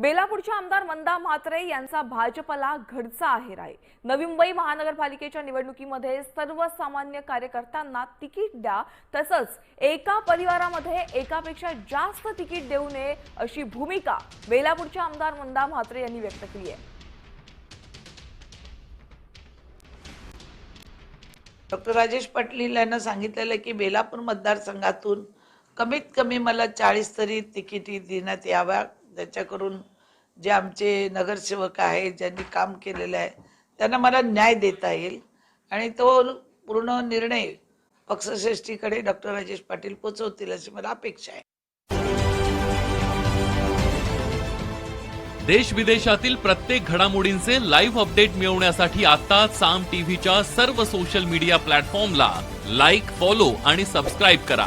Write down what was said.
बेलापूरच्या आमदार मंदा म्हात्रे यांचा भाजपला घडचा आहेर आहे. नवी मुंबई महानगरपालिकेच्या निवडणुकीमध्ये सर्वसामान्य कार्यकर्त्यांना तिकीट द्या तसंच एका परिवारामध्ये एकापेक्षा जास्त तिकीट देऊ नये अशी भूमिका बेलापूरच्या आमदार मंदा म्हात्रे यांनी व्यक्त केली आहे. डॉक्टर राजेश पाटील यांना सांगितलेलं आहे की बेलापूर मतदारसंघातून कमीत कमी मला चाळीस तरी तिकिटी देण्यात याव्या. त्याच्याकरून जे आमचे नगरसेवक आहेत ज्यांनी काम केलेलं आहे त्यांना मला न्याय देता येईल. आणि तो पूर्ण निर्णय पक्षश्रेष्ठीकडे डॉक्टर राजेश पाटील पोचवतील अशी मला अपेक्षा आहे. देश विदेशातील प्रत्येक घडामोडींचे लाईव्ह अपडेट मिळवण्यासाठी आता साम टीव्हीच्या सर्व सोशल मीडिया प्लॅटफॉर्मला लाईक फॉलो आणि सबस्क्राईब करा.